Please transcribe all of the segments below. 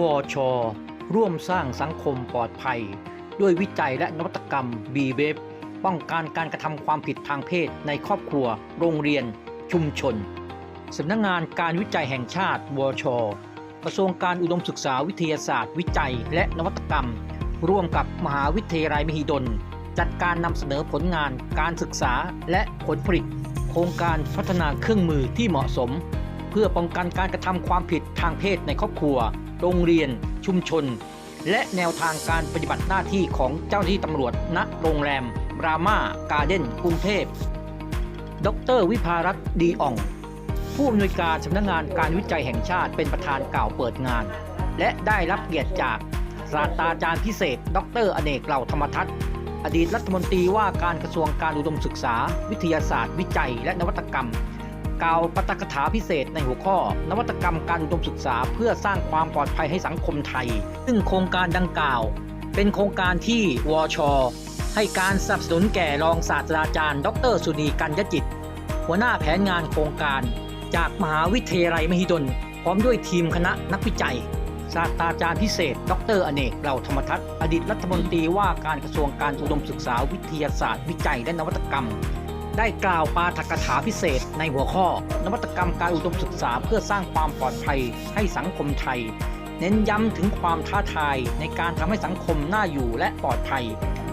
วช ร่วมสร้างสังคมปลอดภัย ด้วยวิจัยและนวัตกรรม b ีเบฟป้องกันการกระทำความผิดทางเพศในครอบครัว โรงเรียน ชุมชนสำนักงงานการวิจัยแห่งชาติ วช กระทรวงการอุดมศึกษาวิทยาศาสตร์ วิจัย และนวัตกรรม ร่วมกับมหาวิทยาลัยมหิดล จัดการนำเสนอผลงานการศึกษาและผลผลิต โครงการพัฒนาเครื่องมือที่เหมาะสม เพื่อป้องกันการกระทำความผิดทางเพศในครอบครัว โรงเรียน ชุมชน และแนวทางการปฏิบัติหน้าที่ของเจ้าหน้าที่ตำรวจณโรงแรม รามาการ์เด้นกรุงเทพ ดร วิภารัตน์ดีอ่อง ผู้อำนวยการสำนักงานการวิจัยแห่งชาติเป็นประธานกล่าวเปิดงาน และได้รับเกียรติจากศาสตราจารย์พิเศษ ดร อเนกเหล่าธรรมทัศน์อดีตรัฐมนตรีว่าการกระทรวงการอุดมศึกษา วิทยาศาสตร์ วิจัย และนวัตกรรม กล่าวปาฐกถาพิเศษในหัวข้อ นวัตกรรมการอุดมศึกษา เพื่อสร้างความปลอดภัยให้สังคมไทย ซึ่งโครงการดังกล่าว เป็นโครงการที่วช ให้การสนับสนุนแก่รองศาสตราจารย์ ดร สุนีกัญญจิต หัวหน้าแผนงานโครงการ จากมหาวิทยาลัยมหิดล พร้อมด้วยทีมคณะนักวิจัยศาสตราจารย์พิเศษ ดรอเนกเหล่าธรรมทัศน์อดีตรัฐมนตรีว่าการกระทรวงการอุดมศึกษาวิทยาศาสตร์วิจัยและนวัตกรรม ได้กล่าวปาฐกถาพิเศษในหัวข้อ นวัตกรรมการอุดมศึกษาเพื่อสร้างความปลอดภัยให้สังคมไทย เน้นย้ำถึงความท้าทายในการทำให้สังคมน่าอยู่และปลอดภัย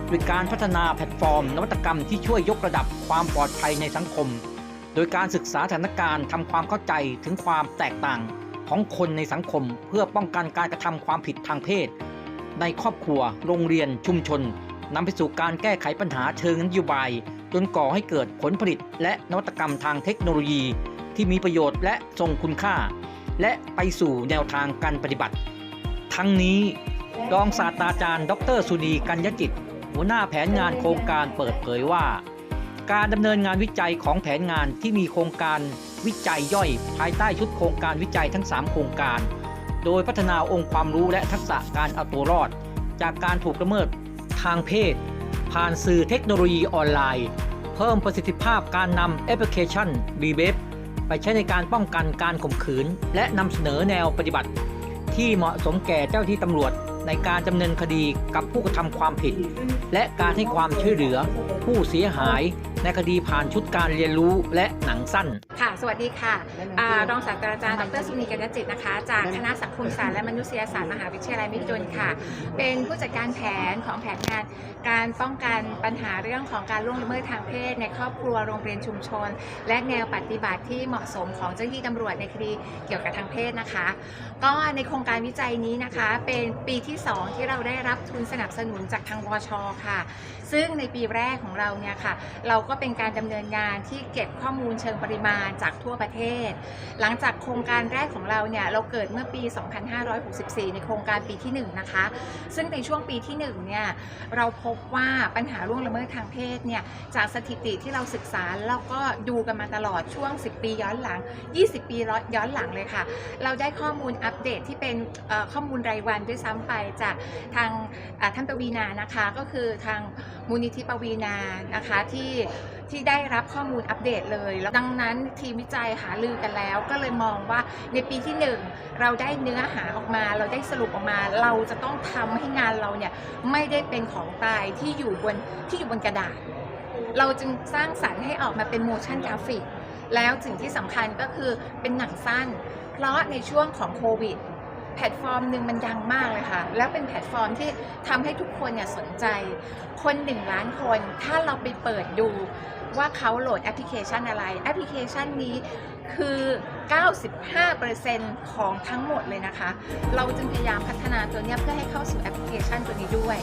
โดยการพัฒนาแพลตฟอร์ม นวัตกรรมที่ช่วยยกระดับความปลอดภัยในสังคม โดยการศึกษาสถานการณ์ทำความเข้าใจถึงความแตกต่างของคนในสังคม เพื่อป้องกันการกระทำความผิดทางเพศ ในครอบครัว โรงเรียนชุมชนนำไปสู่การแก้ไขปัญหาเชิงนโยบาย จนก่อให้เกิดผลผลิตและนวัตกรรมทางเทคโนโลยีที่มีประโยชน์และทรงคุณค่า และไปสู่แนวทางการปฏิบัติ ทั้งนี้รองศาสตราจารย์ ดรสุนีกัญญจิตหัวหน้าแผนงานโครงการเปิดเผยว่า การดำเนินงานวิจัยของแผนงานที่มีโครงการวิจัยย่อย ภายใต้ชุดโครงการวิจัยทั้ง 3 โครงการ โดยพัฒนาองค์ความรู้และทักษะการเอาตัวรอด จากการถูกละเมิดทางเพศ ผ่านสื่อเทคโนโลยีออนไลน์ เพิ่มประสิทธิภาพการนำแอปพลิเคชัน b b ไปใช้ในการป้องกันการข่มขืน และนำเสนอแนวปฏิบัติ ที่เหมาะสมแก่เจ้าที่ตำรวจในการดำเนินคดีกับผู้กระทำความผิด และการให้ความช่วยเหลือ ผู้เสียหาย ในคดีผ่านชุดการเรียนรู้และหนังสั้น ค่ะ สวัสดีค่ะอารองศาสตราจารย์ดรสุนีกัญญจิตนะคะ จากคณะสังคมศาสตร์และมนุษยศาสตร์มหาวิทยาลัยมหิดลค่ะ เป็นผู้จัดการแผนของแผนงานการป้องกันปัญหาเรื่องของการล่วงละเมิดทางเพศ ในครอบครัวโรงเรียนชุมชน และแนวปฏิบัติที่เหมาะสมของเจ้าหน้าที่ตำรวจในคดีเกี่ยวกับทางเพศนะคะ ก็ในโครงการวิจัยนี้นะคะ เป็นปีที่ 2 ที่เราได้รับทุนสนับสนุนจากทางวชค่ะ ซึ่งในปีแรกของเราเนี่ยค่ะ เราก็ก็เป็นการดำเนินงานที่เก็บข้อมูลเชิงปริมาณจากทั่วประเทศ หลังจากโครงการแรกของเราเนี่ยเราเกิดเมื่อปี 2564 ในโครงการปีที่ 1 นะคะ ซึ่งในช่วงปีที่1เนี่ยเราพบว่าปัญหาล่วงละเมิดทางเพศเนี่ยจากสถิติที่เราศึกษาแล้วก็ดูกันมาตลอดช่วง 10 ปีย้อนหลัง 20 ปีย้อนหลังเลยค่ะ เราได้ข้อมูลอัปเดตที่เป็นข้อมูลรายวันด้วยซ้ำไปจากทางท่านปวีนานะคะก็คือทางมูลนิธิปวีนานะคะที่ที่ได้รับข้อมูลอัปเดตเลย แล้วดังนั้นทีมวิจัยหาลือกันแล้ว ก็เลยมองว่าในปีที่หนึ่งเราได้เนื้อหาออกมา เราได้สรุปออกมา เราจะต้องทำให้งานเราเนี่ยไม่ได้เป็นของตายที่อยู่บนที่อยู่บนกระดาษ เราจึงสร้างสรรค์ให้ออกมาเป็น motion graphic แล้วสิ่งที่สำคัญก็คือเป็นหนังสั้น เพราะในช่วงของโควิด แพลตฟอร์มหนึ่งมันดังมากเลยค่ะ แล้วเป็นแพลตฟอร์มที่ทำให้ทุกคนเนี่ยสนใจ คนหนึ่งล้านคน ถ้าเราไปเปิดดูว่าเขาโหลดแอปพลิเคชันอะไร แอปพลิเคชันนี้คือ 95%ของทั้งหมดเลยนะคะ เราจึงพยายามพัฒนาตัวนี้เพื่อให้เข้าสู่แอปพลิเคชันตัวนี้ด้วย